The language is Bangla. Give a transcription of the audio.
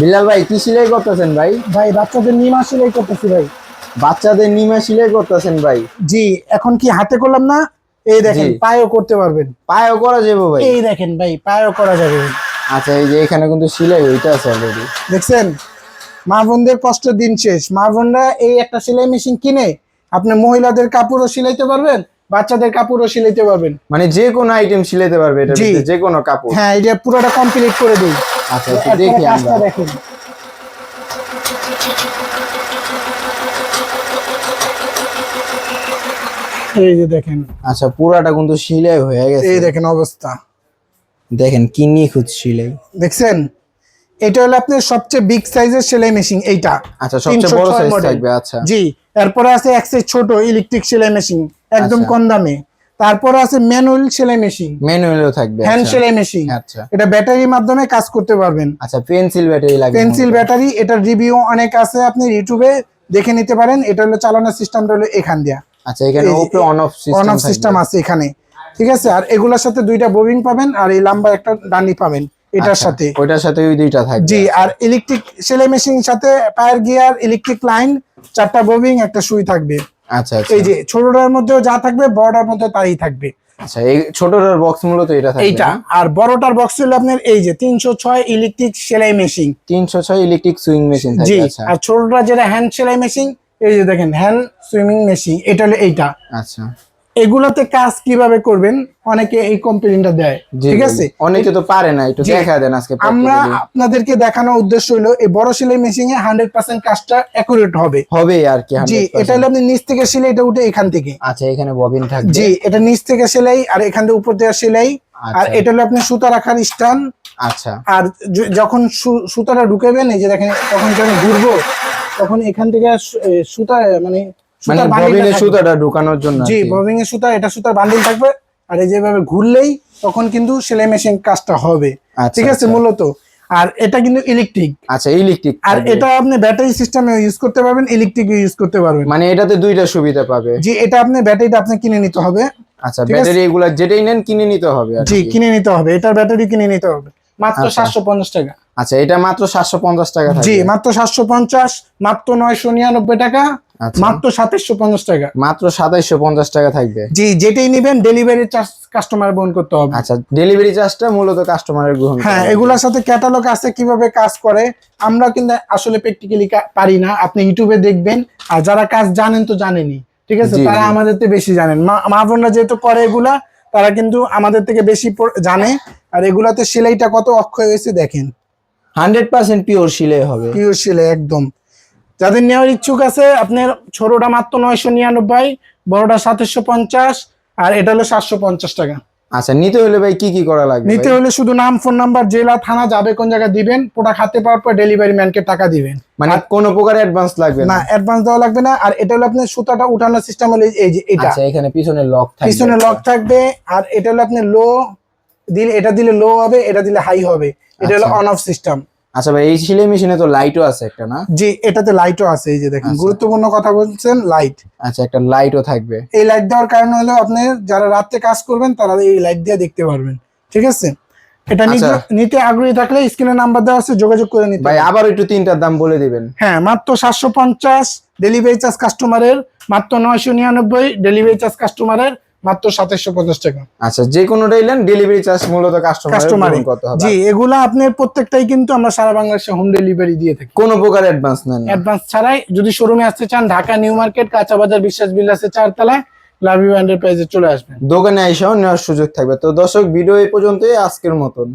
বিলাল ভাই কি সেলাই করতেছেন ভাই? ভাই বাচ্চাদের নিমা সেলাই করতেছি ভাই। বাচ্চাদের নিমা সেলাই করতেছেন ভাই? জি এখন কি হাতে করলাম না? এই দেখেন। পায়েও করতে পারবেন। পায়েও করা যাবে ভাই? এই দেখেন ভাই পায়েও করা যাবে। আচ্ছা এই যে এখানে কিন্তু সেলাই হইতে আছে অলরেডি দেখছেন? মা বোনদের কষ্ট দিন শেষ। মা বোনরা এই একটা সেলাই মেশিন কিনে আপনি মহিলাদের কাপড়ও সিলাইতে পারবেন বাচ্চাদের কাপড়ও সিলাইতে পারবেন। মানে যে কোনো আইটেম সিলাইতে পারবে এটা। যে কোনো কাপড়। হ্যাঁ এটা পুরোটা কমপ্লিট করে দিই। আচ্ছা একটু দেখি আমরা। দেখেন। এই যে দেখেন। আচ্ছা পুরাটা কিন্তু সিলাই হয়ে গেছে। এই দেখেন অবস্থা। দেখেন কি নিখুঁত সিলাই। দেখছেন? এটা হলো আপনার সবচেয়ে বিগ সাইজের সেলাই মেশিন এইটা। আচ্ছা সবচেয়ে বড় সাইজ থাকবে আচ্ছা। জি এরপরে আছে এক size ছোট ইলেকট্রিক সেলাই মেশিন একদম আচ্ছা। কম দামে। তারপরে আছে ম্যানুয়াল সেলাই মেশিন। ম্যানুয়ালও থাকবে হ্যান্ড আচ্ছা। সেলাই মেশিন। আচ্ছা। এটা ব্যাটারির মাধ্যমে কাজ করতে পারবেন। আচ্ছা পেন্সিল ব্যাটারি লাগবে পেন্সিল ব্যাটারি এটার রিভিউ অনেক আছে আপনি ইউটিউবে দেখে নিতে পারেন। এটা হলো চালানোর সিস্টেমটা হলো এখান দিয়া। আচ্ছা এখানে উপরে on off system on off system আছে এখানে। ঠিক আছে আর এগুলোর সাথে দুইটা বোবিং পাবেন আর এই লম্বা একটা ডানি পাবেন এটার সাথে। আচ্ছা, ওইটার সাথে ওই দুইটা থাকবে। জি আর ইলেকট্রিক সেলাই মেশিন সাথে পায়ার গিয়ার ইলেকট্রিক লাইন চারটা বোবিং একটা সুই থাকবে। আচ্ছা আচ্ছা। এই যে ছোটটার মধ্যেও যা থাকবে বড়টার মধ্যে তাই থাকবে। আচ্ছা এই ছোটটার বক্স মূলত এটা থাকবে এইটা। আর বড়টার বক্স হলো আপনার এই যে তিনশো ছয় ইলেকট্রিক সেলাই মেশিন তিনশো ছয় ইলেকট্রিক সুইং মেশিন জি থাকবে আচ্ছা। আর ছোটটা যেটা হ্যান্ড সেলাই মেশিন এই যে দেখেন হ্যান্ড সুইমিং মেশিন এটা হলো এইটা। আচ্ছা। এগুলোতে কাজ কীভাবে করবেন? অনেকে এই কম্পিউটারটা দেয়। ঠিক আছে? অনেকে তো পারে না একটু। দেখা দেন আজকে আমরা আপনাদেরকে দেখানোর উদ্দেশ্য হলো এই বড় সেলাই মেশিনে হান্ড্রেড পার্সেন্ট কাজটা অ্যাকুরেট হবে। হবে আর কি জি এটা হলো আপনি নিচ থেকে সেলাই এটা উঠে এখান থেকে। আচ্ছা এখানে ববিন থাকবে। জি এটা নিচ থেকে সেলাই আর এখান থেকে উপর দেওয়া সেলাই। আর আচ্ছা। এটা হলো আপনি সুতা রাখার স্টান। আচ্ছা। আর যখন সুতাটা ঢুকাবেন এই যে দেখেন তখন যখন ঘুরবো তখন এখান থেকে সুতা মানে মানে থাকবে। সুতাটা ঢুকানোর জন্য জি কি। এর সুতা এটা সুতার বান্ডিল থাকবে। আর এই যেভাবে ঘুরলেই তখন কিন্তু সেলাই মেশিন কাজটা হবে। আচ্ছা, ঠিক আছে আচ্ছা। মূলত। আর এটা কিন্তু ইলেকট্রিক আচ্ছা ইলেকট্রিক আর এটা আপনি ব্যাটারি সিস্টেমে ইউজ করতে পারবেন ইলেকট্রিক ইউজ করতে পারবেন। মানে এটাতে দুইটা সুবিধা পাবে। জি এটা আপনি ব্যাটারিটা আপনি কিনে নিতে হবে। আচ্ছা ব্যাটারি এগুলা যেটাই নেন কিনে নিতে হবে জি কিনে নিতে হবে। এটার ব্যাটারি কিনে নিতে হবে। মাত্র আচ্ছা। সাতশো পঞ্চাশ টাকা। আচ্ছা এটা মাত্র সাতশো পঞ্চাশ টাকা জি মাত্র সাতশো পঞ্চাশ মাত্র নয়শো নিরানব্বই টাকা। আচ্ছা। মাত্র সাতাশশো পঞ্চাশ টাকা। মাত্র সাতাইশশো পঞ্চাশ টাকা থাকবে। জি যেটাই নিবেন ডেলিভারি চার্জ কাস্টমার বহন করতে হবে। আচ্ছা ডেলিভারি চার্জটা মূলত কাস্টমারের গ্রহণ হ্যাঁ। এগুলোর সাথে ক্যাটালগ আছে কীভাবে কাজ করে আমরা কিন্তু আসলে প্র্যাকটিক্যালি পারি না। আপনি ইউটিউবে দেখবেন আর যারা কাজ জানেন তো জানেনই। ঠিক আছে? তারা। আমাদের থেকে বেশি জানেন। মা বোনরা যেহেতু করে এগুলা তারা কিন্তু আমাদের থেকে বেশি জানে। আর এগুলাতে সেলাইটা কত অক্ষয় হয়েছে দেখেন। হান্ড্রেড পার্সেন্ট পিওর সিলাই হবে। পিওর সেলাই একদম। যাদের নেওয়ার ইচ্ছুক আছে আপনার ছোটটা মাত্র নয়শো নিরানব্বই বড়টা সাতশো পঞ্চাশ আর এটা হলো সাতশো পঞ্চাশ টাকা। আচ্ছা নিতে হলে ভাই কি কি করা লাগবে নিতে হলে শুধু নাম ফোন নাম্বার জেলা থানা যাবে কোন জায়গায় দিবেন প্রোডাক্ট হাতে পাওয়ার পর ডেলিভারি ম্যানকে টাকা দিবেন। মানে কোনো প্রকার অ্যাডভান্স লাগবে না? অ্যাডভান্স দেওয়া লাগবে না আর এটা হলো আপনার সুতাটা উঠানোর সিস্টেম হলো এই যে এটা। আচ্ছা এখানে পিছনে লক থাকবে। পিছনে লক থাকবে আর এটা হলো আপনার লো দিলে এটা দিলে লো হবে এটা দিলে হাই হবে। এটা হলো আচ্ছা। অন অফ সিস্টেম আচ্ছা ভাই এই সিলাই মেশিনে তো লাইটও আছে একটা না? জি এটাতে লাইটও আছে এই যে দেখেন। আচ্ছা। গুরুত্বপূর্ণ কথা বলছেন লাইট আচ্ছা একটা লাইটও থাকবে। এই লাইট দেওয়ার কারণে হলো আপনি যারা রাতে কাজ করবেন তারা এই লাইট দিয়ে দেখতে পারবেন। ঠিক আছে? এটা নিতে- আচ্ছা। আগ্রহী থাকলে স্ক্রিনে নাম্বার দেওয়া আছে যোগাযোগ করে নিতে ভাই আবার একটু তিনটার দাম বলে দিবেন। হ্যাঁ মাত্র সাতশো পঞ্চাশ ডেলিভারি চার্জ কাস্টমারের মাত্র নয়শো নিরানব্বই ডেলিভারি চার্জ কাস্টমারের মাত্র সাতাশশো পঞ্চাশ টাকা। আচ্ছা যে কোনোটাই নেন ডেলিভারি চার্জ মূলত কাস্টমার কত হবে। জি এগুলা আপনার প্রত্যেকটাই কিন্তু আমরা সারা বাংলাদেশে হোম ডেলিভারি দিয়ে থাকি। কোনো প্রকার অ্যাডভান্স নেন অ্যাডভান্স ছাড়াই যদি শোরুমে আসতে চান ঢাকা নিউ মার্কেট কাঁচা বাজার বিশ্বাস বিল্লাসে চারতলায় লাভি এন্টারপ্রাইজে চলে আসবেন। দোকানে এসেও নেওয়ার সুযোগ থাকবে। তো দর্শক ভিডিও এই পর্যন্তই আজকের মতন।